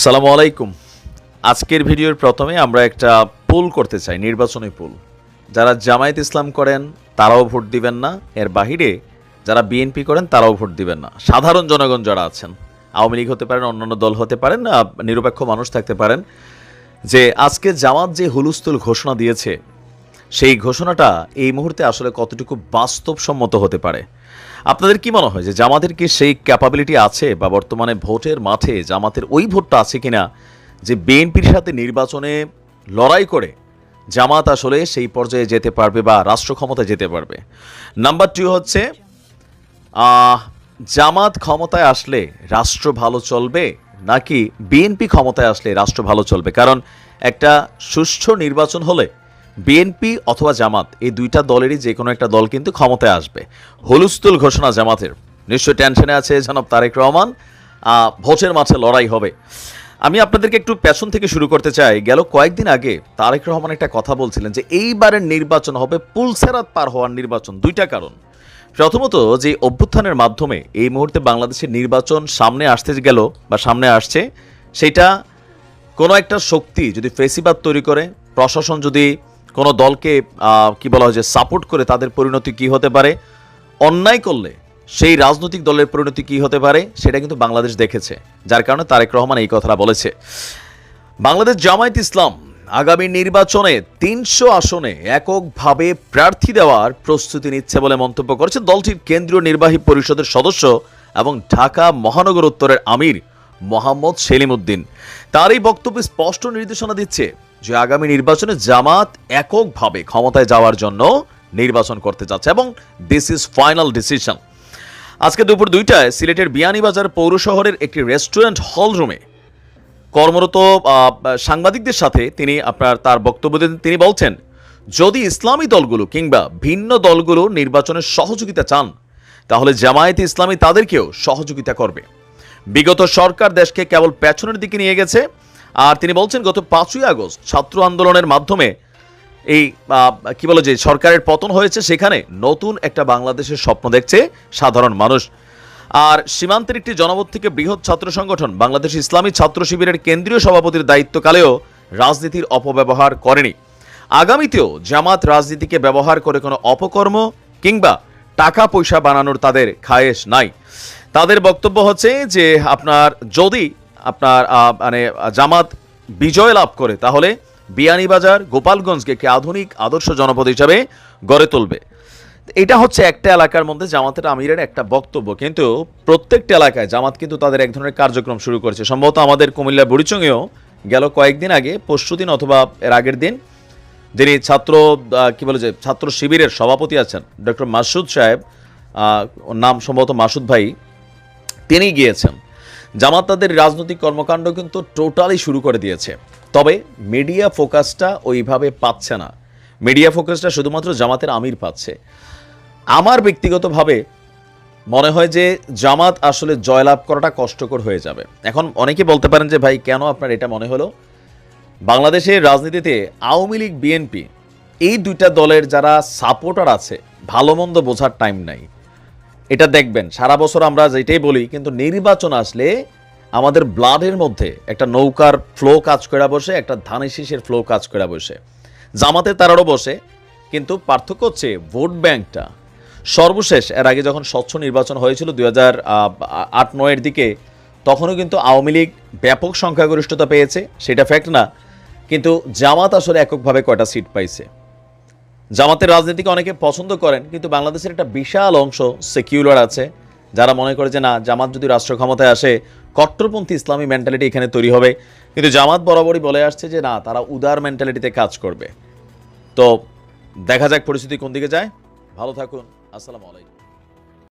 সালামু আলাইকুম। আজকের ভিডিওর প্রথমে আমরা একটা পুল করতে চাই, নির্বাচনী পুল। যারা জামায়াত ইসলাম করেন, তারাও ভোট দিবেন না। এর বাহিরে যারা বিএনপি করেন, তারাও ভোট দিবেন না। সাধারণ জনগণ যারা আছেন, আওয়ামী লীগ হতে পারেন, অন্যান্য দল হতে পারেন নিরপেক্ষ মানুষ থাকতে পারেন, যে আজকে জামাত যে হুলুস্থুল ঘোষণা দিয়েছে সেই ঘোষণাটা এই মুহূর্তে আসলে কতটুকু বাস্তবসম্মত হতে পারে? আপনাদের কি মনে হয় যে জামাতের কি সেই ক্যাপাবিলিটি আছে বা বর্তমানে ভোটের মাঠে জামাতের ওই ভোটটা আছে কিনা? যে বিএনপির সাথে নির্বাচনে লড়াই করে জামাত আসলে সেই পর্যায়ে যেতে পারবে বা রাষ্ট্র ক্ষমতায় যেতে পারবে। নাম্বার টু হচ্ছে জামাত ক্ষমতায় আসলে রাষ্ট্র ভালো চলবে নাকি বিএনপি ক্ষমতায় আসলে রাষ্ট্র ভালো চলবে? কারণ একটা সুষ্ঠু নির্বাচন হলে বিএনপি অথবা জামাত, এই দুইটা দলেরই যে কোনো একটা দল কিন্তু ক্ষমতায় আসবে। হলুস্তুল ঘোষণা জামাতের। নিশ্চয় টেনশনে আছে জনাব তারেক রহমান। ভোটের মাঠে লড়াই হবে। আমি আপনাদেরকে একটু পেছন থেকে শুরু করতে চাই। গেল কয়েকদিন আগে তারেক রহমান একটা কথা বলছিলেন যে, এইবারের নির্বাচন হবে পুলসেরাত পার হওয়ার নির্বাচন। দুইটা কারণ। প্রথমত যে অভ্যুত্থানের মাধ্যমে এই মুহূর্তে বাংলাদেশের নির্বাচন সামনে আসতে গেল বা সামনে আসছে, সেটা কোনো একটা শক্তি যদি ফেসিবাদ তৈরি করে, প্রশাসন যদি কোনো দলকে কি বলা হয় যে সাপোর্ট করে তাদের পরিণতি কি হতে পারে? অন্যায় করলে সেই রাজনৈতিক দলের পরিণতি কি হতে পারে? সেটা কিন্তু বাংলাদেশ দেখেছে, যার কারণে তারেক রহমান এই কথাটা বলেছে। বাংলাদেশ জামায়াত ইসলাম আগামী নির্বাচনে তিনশো আসনে এককভাবে প্রার্থী দেওয়ার প্রস্তুতি নিচ্ছে বলে মন্তব্য করেছে দলটির কেন্দ্রীয় নির্বাহী পরিষদের সদস্য এবং ঢাকা মহানগর উত্তরের আমির মোহাম্মদ সেলিম উদ্দিন তার এই বক্তব্যে স্পষ্ট নির্দেশনা দিচ্ছে যে আগামী নির্বাচনে জামাত এককভাবে ক্ষমতায় যাওয়ার জন্য নির্বাচন করতে যাচ্ছে এবং দিস ইজ ফাইনাল ডিসিশন আজকে দুপুর দুইটায় সিলেটের বিয়ানীবাজার পৌর শহরের একটি রেস্টুরেন্ট হল রুমে কর্মরত সাংবাদিকদের সাথে তিনি আপনার, তার বক্তব্য তিনি বলছেন, যদি ইসলামী দলগুলো কিংবা ভিন্ন দলগুলো নির্বাচনের সহযোগিতা চান, তাহলে জামায়াতে ইসলামী তাদেরকেও সহযোগিতা করবে। বিগত সরকার দেশকে কেবল পেছনের দিকে নিয়ে গেছে। আর তিনি বলছেন, গত পাঁচই আগস্ট ছাত্র আন্দোলনের মাধ্যমে এই কি বলে যে সরকারের পতন হয়েছে, সেখানে নতুন একটা বাংলাদেশের স্বপ্ন দেখছে সাধারণ মানুষ। আর সীমান্তের একটি জনপদ থেকে বৃহৎ ছাত্র সংগঠন, বাংলাদেশ ইসলামী ছাত্র শিবিরের কেন্দ্রীয় সভাপতির দায়িত্বকালেও রাজনীতির অপব্যবহার করেনি। আগামীতেও জামাত রাজনীতিকে ব্যবহার করে কোনো অপকর্ম কিংবা টাকা পয়সা বানানোর তাদের খায়েশ নাই। তাদের বক্তব্য হচ্ছে যে আপনার যদি আপনার মানে জামাত বিজয় লাভ করে, তাহলে বিয়ানীবাজার গোপালগঞ্জকে একটি আধুনিক আদর্শ জনপদ হিসাবে গড়ে তুলবে। এটা হচ্ছে একটা এলাকার মধ্যে জামাতের আমিরের একটা বক্তব্য। কিন্তু প্রত্যেকটা এলাকায় জামাত কিন্তু তাদের এক ধরনের কার্যক্রম শুরু করেছে। সম্ভবত আমাদের কুমিল্লা বুড়িচঙ্গেও গেল কয়েকদিন আগে, পরশু দিন অথবা এর আগের দিন, যিনি ছাত্র কি বলে যে, ছাত্র শিবিরের সভাপতি আছেন, ডক্টর মাসুদ সাহেব নাম সম্ভবত মাসুদ ভাই তিনি গিয়েছেন। জামাত তাদের রাজনৈতিক কর্মকাণ্ড কিন্তু টোটালি শুরু করে দিয়েছে। তবে মিডিয়া ফোকাসটা ওইভাবে পাচ্ছে না। মিডিয়া ফোকাসটা শুধুমাত্র জামাতের আমির পাচ্ছে। আমার ব্যক্তিগতভাবে মনে হয় যে জামাত আসলে জয়লাভ করাটা কষ্টকর হয়ে যাবে। এখন অনেকে বলতে পারেন যে, ভাই, কেন আপনার এটা মনে হলো? বাংলাদেশের রাজনীতিতে আওয়ামী লীগ, বিএনপি এই দুইটা দলের যারা সাপোর্টার আছে, ভালো মন্দ বোঝার টাইম নাই। এটা দেখবেন, সারা বছর আমরা যেটাই বলি, কিন্তু নির্বাচন আসলে আমাদের ব্লাডের মধ্যে একটা নৌকার ফ্লো কাজ করে বসে, একটা ধানের শীষের ফ্লো কাজ করে বসে। জামাতে তারারও বসে, কিন্তু পার্থক্য হচ্ছে ভোট ব্যাংকটা সর্বশেষ, এর আগে যখন স্বচ্ছ নির্বাচন হয়েছিল দুই হাজার আট, নয়ের দিকে, তখনও কিন্তু আওয়ামী লীগ ব্যাপক সংখ্যাগরিষ্ঠতা পেয়েছে, সেটা ফ্যাক্ট না। কিন্তু জামাত আসলে এককভাবে কয়টা সিট পাইছে? জামাতের রাজনীতিকে অনেকে পছন্দ করেন, কিন্তু বাংলাদেশের একটা বিশাল অংশ সেকিউলার আছে। যারা মনে করে যে না, জামাত যদি রাষ্ট্র ক্ষমতায় আসে, কট্টরপন্থী ইসলামী মেন্টালিটি এখানে তৈরি হবে। কিন্তু জামাত বরাবরই বলে আসছে যে, না, তারা উদার মেন্টালিটিতে কাজ করবে। তো দেখা যাক পরিস্থিতি কোন দিকে যায়। ভালো থাকুন। আসসালামু আলাইকুম।